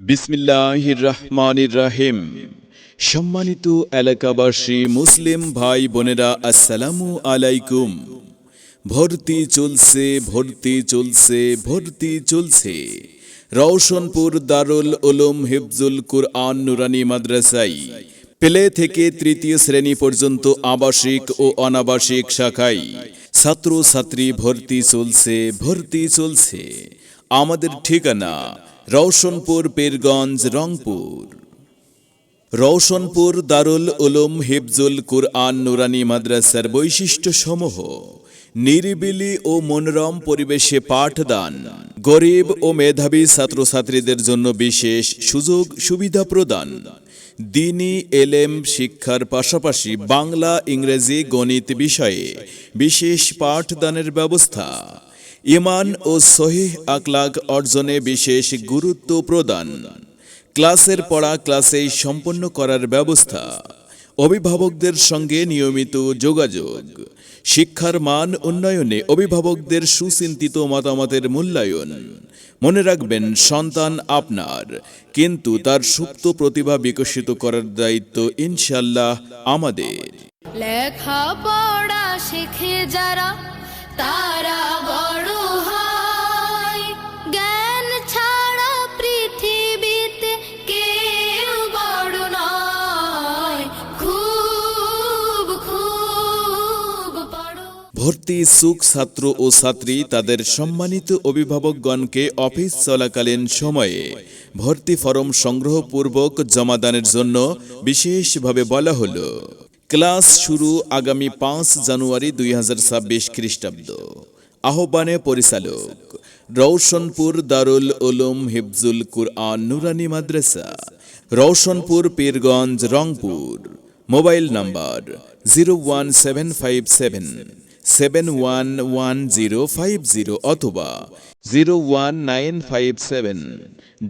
বিসমিল্লাহির রহমানির রাহিম সম্মানিত এলাকাবাসী, মুসলিম ভাই বোনেরা, আসসালামু আলাইকুম। ভর্তি চলছে ভর্তি চলছে ভর্তি চলছে। রওশনপুর দারুল উলুম হিফজুল কুরআন নুরানি মাদ্রাসাই প্লে থেকে তৃতীয় শ্রেণি পর্যন্ত আবাসিক ও অনাবাসিক শাখায় ছাত্র ছাত্রী ভর্তি চলছে ভর্তি চলছে। আমাদের ঠিকানা রওশনপুর, পীরগঞ্জ, রংপুর। রওশনপুর দারুল উলুম হিফজুল কুরআন নুরানি মাদ্রাসার বৈশিষ্ট্য সমূহ নিরিবিলি ও মনোরম পরিবেশে পাঠদান, গরিব ও মেধাবী ছাত্রছাত্রীদের জন্য বিশেষ সুযোগ সুবিধা প্রদান। দিনী এলেম শিক্ষার পাশাপাশি বাংলা, ইংরেজি, গণিত বিষয়ে বিশেষ পাঠদানের ব্যবস্থা। ইমান ও সহিহ আকলাক অর্জনে বিশেষ গুরুত্ব প্রদান। ক্লাসের পড়া ক্লাসেই সম্পন্ন করার ব্যবস্থা। অভিভাবকদের সঙ্গে নিয়মিত যোগাযোগ। শিক্ষার মান উন্নয়নে অভিভাবকদের সুচিন্তিত মতামতের মূল্যায়ন। মনে রাখবেন, সন্তান আপনার, কিন্তু তার সুপ্ত প্রতিভা বিকশিত করার দায়িত্ব ইনশাল্লাহ আমাদের। লেখা পড়া শিখে যারা, তারা ভর্তি সুখ ছাত্র ও ছাত্রী তাদের সম্মানিত অভিভাবকগণকে অফিস চলাকালীন সময়ে ভর্তি ফরম সংগ্রহপূর্বক জমাদানের জন্য বিশেষভাবে বলা হলো। ক্লাস শুরু আগামী পাঁচ জানুয়ারি দুই হাজার ছাব্বিশ খ্রিস্টাব্দ। আহ্বানে পরিচালক রৌশনপুর দারুল Ulum Hifzul Quran Nurani Madrasa Roshanpur Pirganj Rangpur. Mobile number zero one seven five seven. Seven one one zero five zero অথবা zero one nine five seven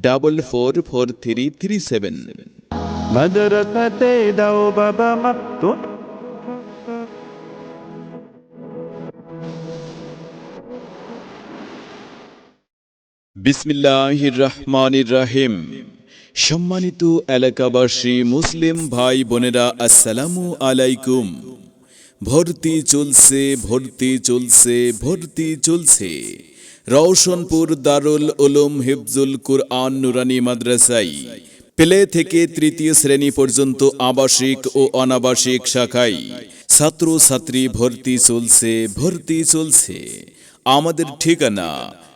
double four four three three seven মাদ্রাসাতে দাও বাবা মাত্র বিসমিল্লাহির রহমানির রাহিম সম্মানিত এলাকাবাসী মুসলিম ভাই বোনেরা আসসালামু আলাইকুম। ভর্তি চলছে ভর্তি চলছে ভর্তি চলছে। রওশনপুর দারুল উলুম হিফজুল কুরআন নুরানি মাদ্রাসাই প্লে থেকে তৃতীয় শ্রেণি পর্যন্ত আবাসিক ও অনাবাসিক শাখায় ছাত্র ছাত্রী ভর্তি চলছে ভর্তি চলছে। আমাদের ঠিকানা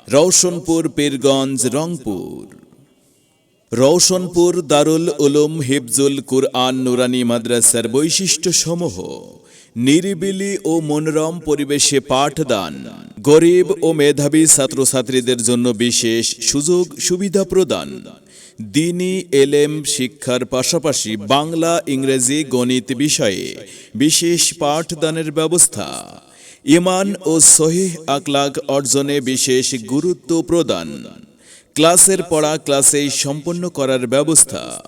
রওশনপুর, পীরগঞ্জ, রংপুর। রওশনপুর দারুল উলুম হিফজুল কুরআন নুরানি মাদ্রাসার বৈশিষ্ট্য সমূহ নিরিবিলি ও মনোরম পরিবেশে পাঠদান, গরিব ও মেধাবী ছাত্রছাত্রীদের জন্য বিশেষ সুযোগ সুবিধা প্রদান, দিনী এলেম শিক্ষার পাশাপাশি বাংলা, ইংরেজি, গণিত বিষয়ে বিশেষ পাঠদানের ব্যবস্থা ইমান ও সহিহ আকলাক অর্জনে বিশেষ গুরুত্ব প্রদান। ক্লাসের পড়া ক্লাসেই সম্পন্ন করার ব্যবস্থা।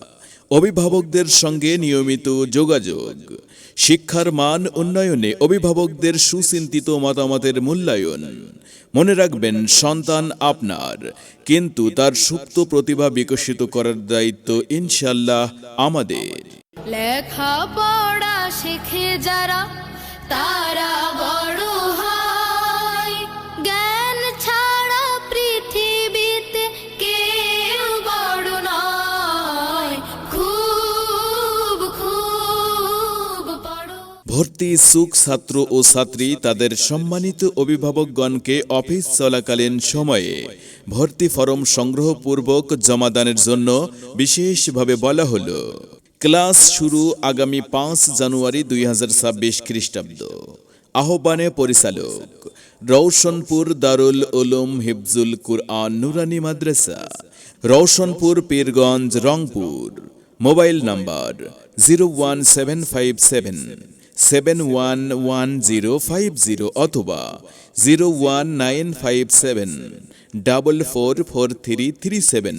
অভিভাবকদের সঙ্গে নিয়মিত যোগাযোগ। শিক্ষার মান উন্নয়নে অভিভাবকদের সুচিন্তিত মতামতের মূল্যায়ন। মনে রাখবেন, সন্তান আপনার, কিন্তু তার সুপ্ত প্রতিভা বিকশিত করার দায়িত্ব ইনশাল্লাহ আমাদের। লেখা পড়া শিখে যারা, তারা ভর্তি সুখ ছাত্র ও ছাত্রী তাদের সম্মানিত অভিভাবকগণকে অফিস চলাকালীন সময়ে ভর্তি ফরম সংগ্রহপূর্বক জমাদানের জন্য বিশেষভাবে বলা হলো। ক্লাস শুরু আগামী পাঁচ জানুয়ারি দুই হাজার ছাব্বিশ খ্রিস্টাব্দ। আহ্বানে পরিচালক রৌশনপুর দারুল Ulum Hifzul Quran Nurani Madrasa Roshanpur Pirganj Rangpur. Mobile number zero one seven five seven. Seven one one zero five zero অথবা zero one nine five seven double four four three three seven